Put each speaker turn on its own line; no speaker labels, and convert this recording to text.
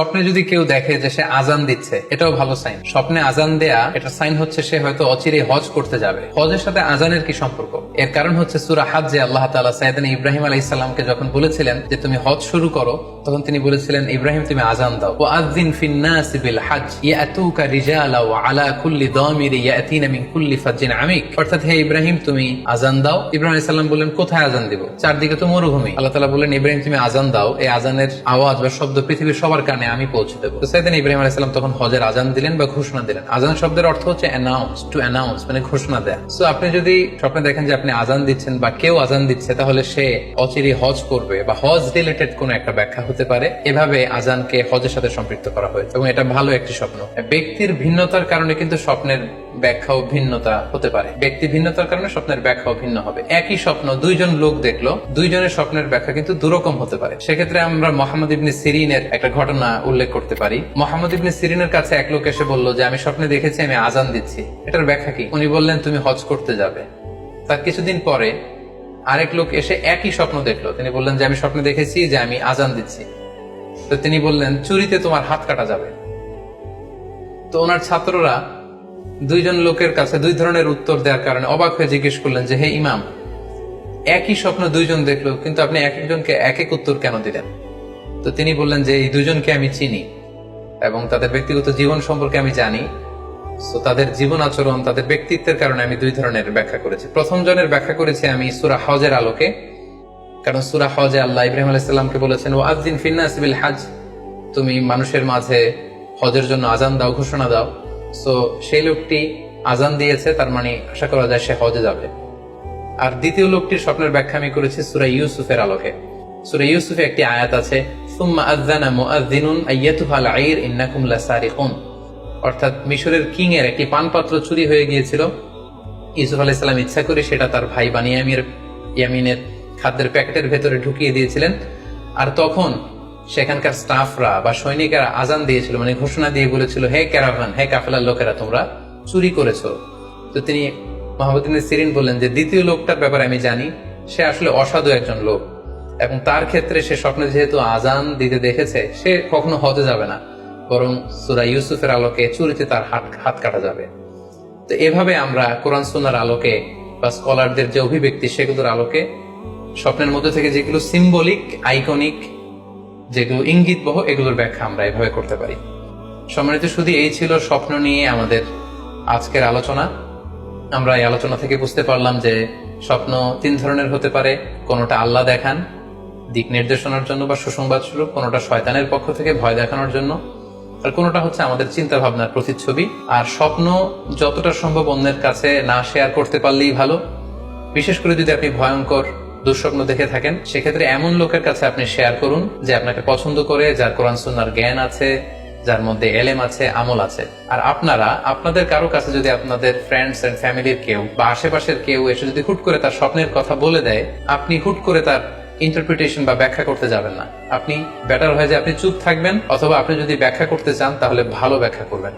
স্বপ্নে যদি কেউ দেখে যে সে আজান দিচ্ছে, এটাও ভালো সাইন স্বপ্নে আজান দেয়া, এটা সাইন হচ্ছে সে হয়তো অচিরে হজ করতে যাবে। হজের সাথে আজানের কি সম্পর্ক? এর কারণ হচ্ছে সুরা হাজ যে আল্লাহ তালা সাইদান ইব্রাহিম আলাইসাল্লামকে যখন বলেছিলেন যে তুমি হজ শুরু করো তখন তিনি বলেছিলেন, ইব্রাহিম, তুমি আজান দাও। ও আদিন ফিন্নাস বিল হাজ ইয়াতুকা আলা কুল্লি দামিরি ইয়াতিনা মিন কুল্লি আমিক। অর্থাৎ, হে ইব্রাহিম, তুমি আজান দাও। ইব্রাহিম বললেন, কোথায় আজান চারদিকে তো মরুভূমি। আল্লাহ বললেন, ইব্রাহিম, তুমি আজান দাও। এই আজানের আওয়াজ বা শব্দ পৃথিবীর সবার কানে, আমি পৌঁছে দেবো। তো সাইদিন ইব্রাহিম তখন হজের আজান দিলেন বা ঘোষণা দিলেন। আজান শব্দের অর্থ হচ্ছে অ্যানাউন্স টু অ্যানাউন্স মানে ঘোষণা দেয়া। সো আপনি যদি স্বপ্নে দেখেন যে আপনি আজান দিচ্ছেন বা কেউ আজান দিচ্ছে, তাহলে সে অচিরে হজ করবে বা হজ রিলেটেড কোন একটা ব্যাখ্যা হতে পারে। এভাবে আজানকে হজের সাথে সম্পৃক্ত করা হয়েছে এবং এটা ভালো একটি স্বপ্ন। ব্যক্তির ভিন্নতার কারণে কিন্তু স্বপ্নের ব্যাখ্যাও ভিন্নতা হতে পারে। ব্যক্তি ভিন্নতার কারণে স্বপ্নের ব্যাখ্যাও ভিন্ন হবে। একই স্বপ্ন দুইজন লোক দেখল, দুইজনের স্বপ্নের ব্যাখ্যা কিন্তু দুরকম হতে পারে। সেক্ষেত্রে আমরা মোহাম্মদ ইবনে সিরিনের একটা ঘটনা উল্লেখ করতে পারি। মোহাম্মদ ইবনে সিরিনের কাছে এক লোক এসে বলল যে, আমি স্বপ্নে দেখেছি, আমি আজান দিচ্ছি। এটার ব্যাখ্যা কি? উনি বললেন, তুমি হজ করতে যাবে। তার কিছুদিন পরে আরেক লোক এসে একই স্বপ্ন দেখল। তিনি বললেন, যে আমি স্বপ্নে দেখেছি, যে আমি আজান দিচ্ছি। তো তিনি বললেন, চুরিতে তোমার হাত কাটা যাবে। তো ওনার ছাত্ররা দুইজন লোকের কাছে দুই ধরনের উত্তর দেওয়ার কারণে অবাক হয়ে জিজ্ঞেস করলেন, যে হে ইমাম, একই স্বপ্ন দুইজন দেখল, কিন্তু আপনি এক একজনকে এক এক উত্তর কেন দিলেন? তো তিনি বললেন, যে এই দুজনকে আমি চিনি এবং তাদের ব্যক্তিগত জীবন সম্পর্কে আমি জানি তো তাদের জীবন আচরণ, তাদের ব্যক্তিত্বের কারণে আমি দুই ধরনের ব্যাখ্যা করেছি। প্রথম জনের ব্যাখ্যা করেছি আমি সুরা হজের আলোকে। কারণ সুরা হজে আল্লাহ ইব্রাহিম আলাইসাল্লামকে বলেছেন ও আদিন ফিন্নাস বিল হাজ তুমি মানুষের মাঝে হজের জন্য আজান দাও, ঘোষণা দাও। সো সেই লোকটি আজান দিয়েছে, তার মানে আশা করা যায় সে হজে যাবে। আর দ্বিতীয় লোকটির স্বপ্নের ব্যাখ্যা আমি করেছি সুরা ইউসুফের আলোকে। সুরা ইউসুফে একটি আয়াত আছে, সুম্মা আযানা মুআযযিনুন আইয়াতুহাল আইর ইন্নাকুম লাসারিকুন অর্থাৎ মিশরের কিং এর একটি পানপাত্র চুরি হয়ে গিয়েছিল। ইউসুফ আলাইহিস সালাম ইচ্ছা করে সেটা তার ভাই বানিয়ামির ইয়ামিনের খাদ্যের প্যাকেটের ভেতরে ঢুকিয়ে দিয়েছিলেন। আর তখন সেখানকার স্টাফরা বা সৈনিকেরা আজান দিয়েছিল মানে ঘোষণা দিয়ে বলেছিল, হে ক্যারাভান, হে কাফেলার লোকেরা, তোমরা চুরি করেছ। তো তিনি মোহাম্মদ ইবনে সিরিন বললেন যে, দ্বিতীয় লোকটার ব্যাপারে আমি জানি, সে আসলে অসাধু একজন লোক এবং তার ক্ষেত্রে সে স্বপ্নে যেহেতু আজান দিতে দেখেছে, সে কখনো হতে যাবে না। বরং সুরা ইউসুফের আলোকে চুরিতে তার হাত হাত কাটা যাবে। তো এভাবে আমরা কোরআন সুনার আলোকে বা স্কলারদের যে অভিব্যক্তি, সেগুলোর আলোকে স্বপ্নের মধ্যে থেকে যেগুলো সিম্বলিক আইকনিক যেগুলো ইঙ্গিত বহ এগুলোর ব্যাখ্যা আমরা এভাবে করতে পারি। সম্মানিত, শুধু এই ছিল স্বপ্ন নিয়ে আমাদের আজকের আলোচনা। আমরা এই আলোচনা থেকে বুঝতে পারলাম যে স্বপ্ন তিন ধরনের হতে পারে। কোনোটা আল্লাহ দেখান, দিক নির্দেশনার জন্য বা সুসংবাদ স্বরূপ, কোনোটা শয়তানের পক্ষ থেকে ভয় দেখানোর জন্য। আর কোনোটা হচ্ছে আমাদের চিন্তা ভাবনার প্রতিচ্ছবি। আর স্বপ্ন যতটা সম্ভব অন্যের কাছে না শেয়ার করতে পারলেই ভালো। বিশেষ করে যদি আপনি ভয়ঙ্কর, দুঃস্বপ্ন দেখে থাকেন, সেক্ষেত্রে এমন লোকের কাছে আপনি শেয়ার করুন যে আপনাকে পছন্দ করে, যার কোরআন, সুন্নার জ্ঞান আছে, যার মধ্যে এলেম আছে, আমল আছে। আর আপনারা, আপনাদের কারও কাছে যদি আপনাদের ফ্রেন্ডস এন্ড ফ্যামিলির কেউ বা আশেপাশের কেউ এসে যদি হুট করে তার স্বপ্নের কথা বলে দেয়, আপনি হুট করে তার ইন্টারপ্রিটেশন বা ব্যাখ্যা করতে যাবেন না। আপনি বেটার হয় যে আপনি চুপ থাকবেন, অথবা আপনি যদি ব্যাখ্যা করতে চান, তাহলে ভালো ব্যাখ্যা করবেন।